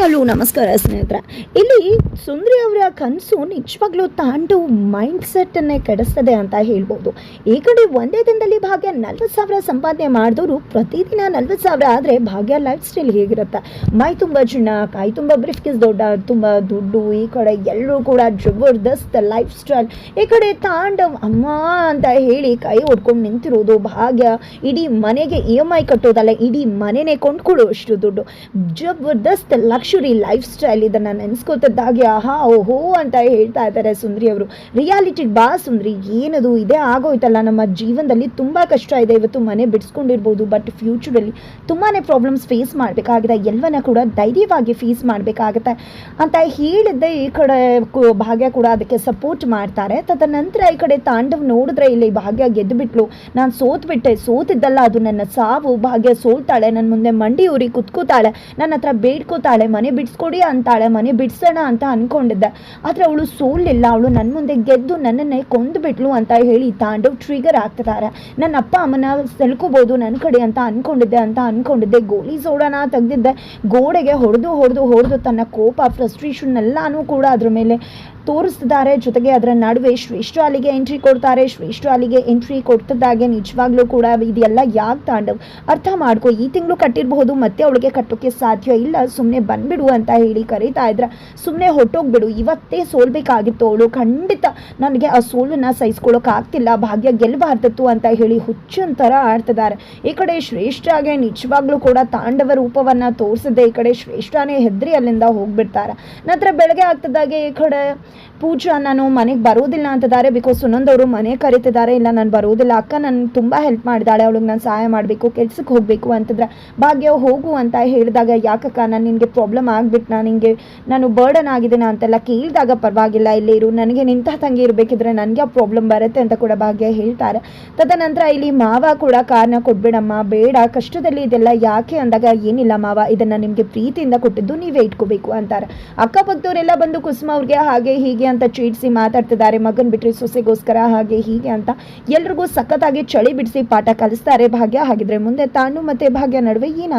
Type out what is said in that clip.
Hello, ನಮಸ್ಕಾರ ಸ್ನೇಹಿತರೆ. ಇಲ್ಲಿ ಸುಂದ್ರಿ ಅವರ ಕನಸು ನಿಜವಾಗ್ಲೂ ತಾಂಡು ಮೈಂಡ್ ಸೆಟ್ಟನ್ನೇ ಕೆಡಿಸ್ತದೆ ಅಂತ ಹೇಳ್ಬೋದು. ಈ ಕಡೆ ಒಂದೇ ದಿನದಲ್ಲಿ ಭಾಗ್ಯ ನಲ್ವತ್ತು ಸಾವಿರ ಸಂಪಾದನೆ ಮಾಡಿದವರು ಪ್ರತಿದಿನ ನಲ್ವತ್ತು ಸಾವಿರ ಆದರೆ ಭಾಗ್ಯ ಲೈಫ್ ಸ್ಟೈಲ್ ಹೇಗಿರುತ್ತೆ? ಮೈ ತುಂಬ ಚಿನ್ನ ಕೈ ತುಂಬ ಬ್ರಿಫ್ಕಿಸ್ ದೊಡ್ಡ, ತುಂಬ ದುಡ್ಡು, ಈ ಕಡೆ ಎಲ್ಲರೂ ಕೂಡ ಜಬರ್ದಸ್ತ್ ಲೈಫ್ ಸ್ಟೈಲ್ ಈ ಕಡೆ ತಾಂಡವ್ ಅಮ್ಮ ಅಂತ ಹೇಳಿ ಕೈ ಹೊಡ್ಕೊಂಡು ನಿಂತಿರೋದು ಭಾಗ್ಯ. ಇಡೀ ಮನೆಗೆ ಇ ಎಂ ಐ ಕಟ್ಟೋದಲ್ಲ, ಇಡೀ ಮನೆನೇ ಕೊಂಡ್ಕೊಳ್ಳೋ ಅಷ್ಟು ದುಡ್ಡು. ಜಬರ್ದಸ್ತ್ ಲಕ್ಷುರಿ ಲೈಫ್ ಸ್ಟೈಲ್ ಇದನ್ನು ನೆನೆಸ್ಕೊತದ್ದಾಗಿ, ಆಹಾ, ಓಹೋ ಅಂತ ಹೇಳ್ತಾ ಇದ್ದಾರೆ ಸುಂದ್ರಿ ಅವರು. ರಿಯಾಲಿಟಿ ಬಾ ಸುಂದ್ರಿ, ಏನದು, ಇದೇ ಆಗೋಯ್ತಲ್ಲ. ನಮ್ಮ ಜೀವನದಲ್ಲಿ ತುಂಬ ಕಷ್ಟ ಇದೆ. ಇವತ್ತು ಮನೆ ಬಿಡಿಸ್ಕೊಂಡಿರ್ಬೋದು ಬಟ್ ಫ್ಯೂಚರಲ್ಲಿ ತುಂಬಾ ಪ್ರಾಬ್ಲಮ್ಸ್ ಫೇಸ್ ಮಾಡಬೇಕಾಗಿದೆ. ಎಲ್ಲವನ್ನ ಕೂಡ ಧೈರ್ಯವಾಗಿ ಫೇಸ್ ಮಾಡಬೇಕಾಗತ್ತೆ. ಅಂತ ಹೇಳಿದ್ದೆ ಈ ಕಡೆ ಭಾಗ್ಯ ಕೂಡ ಅದಕ್ಕೆ ಸಪೋರ್ಟ್ ಮಾಡ್ತಾರೆ. ತದನಂತರ ಈ ಕಡೆ ತಾಂಡವ್ ನೋಡಿದ್ರೆ ಇಲ್ಲಿ ಭಾಗ್ಯ ಗೆದ್ದುಬಿಟ್ಲು ನಾನು ಸೋತ್ಬಿಟ್ಟೆ. ಸೋತಿದ್ದಲ್ಲ ಅದು ನನ್ನ ಸಾವು. ಭಾಗ್ಯ ಸೋಲ್ತಾಳೆ. ನನ್ನ ಮುಂದೆ ಮಂಡಿ ಊರಿ ಕುತ್ಕೋತಾಳೆ. ನನ್ನ ಹತ್ರ ಬೇಡ್ಕೋತಾಳೆ ಮನೆ ಬಿಡಿಸ್ಕೊಡಿ ಅಂತಾಳೆ ಮನೆ ಬಿಡಿಸೋಣ ಅಂತ ಅಂದ್ಕೊಂಡಿದ್ದೆ ಆದರೆ ಅವಳು ಸೋಲಿಲ್ಲ. ಅವಳು ನನ್ನ ಮುಂದೆ ಗೆದ್ದು ನನ್ನನ್ನೇ ಕೊಂದುಬಿಟ್ಲು ಅಂತ ಹೇಳಿ ತಾಂಡವ್ ಟ್ರಿಗರ್ ಆಗ್ತಿದ್ದಾರೆ ನನ್ನ ಅಪ್ಪ ಅಮ್ಮನ ಸೆಳ್ಕೋಬೋದು ನನ್ನ ಕಡೆ ಅಂತ ಅಂದ್ಕೊಂಡಿದ್ದೆ ಅಂತ ಅಂದ್ಕೊಂಡಿದ್ದೆ ಗೋಲಿ ಸೋಡೋಣ ತೆಗೆದಿದ್ದೆ. ಗೋಡೆಗೆ ಹೊಡೆದು ಹೊಡೆದು ಹೊಡೆದು ತನ್ನ ಕೋಪ ಫ್ರಸ್ಟ್ರೇಷನ್ ಎಲ್ಲನೂ ಕೂಡ ಅದ್ರ ಮೇಲೆ ತೋರಿಸ್ತಿದ್ದಾರೆ. ಜೊತೆಗೆ ಅದರ ನಡುವೆ ಶ್ರೇಷ್ಠ ಅಲ್ಲಿಗೆ ಎಂಟ್ರಿ ಕೊಡ್ತಾರೆ. ಶ್ರೇಷ್ಠ ಅಲ್ಲಿಗೆ ಎಂಟ್ರಿ ಕೊಡ್ತಿದ್ದಾಗೆ ನಿಜವಾಗ್ಲೂ ಕೂಡ ಇದೆಲ್ಲ ಯಾಕೆ ತಾಂಡವ್? ಅರ್ಥ ಮಾಡ್ಕೊ, ಈ ತಿಂಗಳು ಕಟ್ಟಿರಬಹುದು, ಮತ್ತೆ ಅವಳಿಗೆ ಕಟ್ಟೋಕ್ಕೆ ಸಾಧ್ಯ ಇಲ್ಲ. ಸುಮ್ಮನೆ ಬಂದ್ಬಿಡು ಅಂತ ಹೇಳಿ ಕರೀತಾ ಇದ್ರ. ಸುಮ್ಮನೆ ಹೊಟ್ಟೋಗ್ಬಿಡು ಇವತ್ತೇ ಸೋಲ್ಬೇಕಾಗಿತ್ತು ಅವಳು. ಖಂಡಿತ ನನಗೆ ಆ ಸೋಲನ್ನ ಸಹಿಸ್ಕೊಳ್ಳೋಕ್ಕಾಗ್ತಿಲ್ಲ ಭಾಗ್ಯ ಗೆಲ್ಲಬಾರ್ದಿತ್ತು ಅಂತ ಹೇಳಿ ಹುಚ್ಚನ್ ಆಡ್ತಿದ್ದಾರೆ. ಈ ಕಡೆ ಶ್ರೇಷ್ಠಗೆ ನಿಜವಾಗ್ಲೂ ಕೂಡ ತಾಂಡವ ರೂಪವನ್ನ ತೋರಿಸಿದೆ, ಈ ಕಡೆ ಶ್ರೇಷ್ಠನೇ ಹೆದ್ರಿ ಅಲ್ಲಿಂದ ಹೋಗ್ಬಿಡ್ತಾರೆ. ನಂತರ ಬೆಳಗ್ಗೆ ಆಗ್ತಿದ್ದಾಗೆ ಈ ಕಡೆ ಪೂಜಾ ನಾನು ಮನೆಗೆ ಬರೋದಿಲ್ಲ ಅಂತಿದ್ದಾರೆ ಬಿಕಾಸ್ ಸುನಂದವರು ಮನೆ ಕರೀತಿದ್ದಾರೆ. ಇಲ್ಲ, ನಾನು ಬರೋದಿಲ್ಲ ಅಕ್ಕ ನಾನು ತುಂಬ ಹೆಲ್ಪ್ ಮಾಡಿದಾಳೆ. ಅವಳಿಗೆ ನಾನು ಸಹಾಯ ಮಾಡಬೇಕು ಕೆಲ್ಸಕ್ಕೆ ಹೋಗಬೇಕು ಅಂತಂದ್ರೆ ಭಾಗ್ಯ ಹೋಗು ಅಂತ ಹೇಳಿದಾಗ, ಯಾಕಕ್ಕ, ನಾನು ನಿನಗೆ ಪ್ರಾಬ್ಲಮ್ ಆಗ್ಬಿಟ್ಟು ನಾನು ನಿಂಗೆ ನಾನು ಬರ್ಡನ್ ಆಗಿದ್ದೀನಿ? ಅಂತೆಲ್ಲ ಕೇಳಿದಾಗ, ಪರವಾಗಿಲ್ಲ, ಇಲ್ಲಿ ಇರು. ನನಗೆ ನಿಂತ ತಂಗಿ ಇರಬೇಕಿದ್ರೆ ನನಗೆ ಆ ಪ್ರಾಬ್ಲಮ್ ಬರುತ್ತೆ ಅಂತ ಕೂಡ ಭಾಗ್ಯ ಹೇಳ್ತಾರೆ. ತದನಂತರ ಇಲ್ಲಿ ಮಾವ ಕೂಡ ಕಾರಣ ಕೊಡ್ಬೇಡಮ್ಮ ಬೇಡ, ಕಷ್ಟದಲ್ಲಿ ಇದೆಲ್ಲ ಯಾಕೆ ಅಂದಾಗ, ಏನಿಲ್ಲ ಮಾವ, ಇದನ್ನ ನಿಮಗೆ ಪ್ರೀತಿಯಿಂದ ಕೊಟ್ಟಿದ್ದು ನೀವೇ ಇಟ್ಕೋಬೇಕು ಅಂತಾರೆ. ಅಕ್ಕಪಕ್ಕದವರೆಲ್ಲ ಬಂದು ಕುಸುಮ ಅವ್ರಿಗೆ ಹಾಗೆ ಹೀಗೆ ಅಂತ ಚೀಡ್ಸಿ ಮಾತಾಡ್ತಿದ್ದಾರೆ. ಮಗನ್ ಬಿಟ್ರಿ ಸೊಸೆಗೋಸ್ಕರ ಹಾಗೆ ಹೀಗೆ ಅಂತ ಎಲ್ರಿಗೂ ಸಖತ್ತಾಗಿ ಚಳಿ ಬಿಡಿಸಿ ಪಾಠ ಕಲಿಸ್ತಾರೆ ಭಾಗ್ಯ. ಹಾಗಿದ್ರೆ ಮುಂದೆ ತಾನು ಮತ್ತೆ ಭಾಗ್ಯ ನಡುವೆ ಏನಾಗ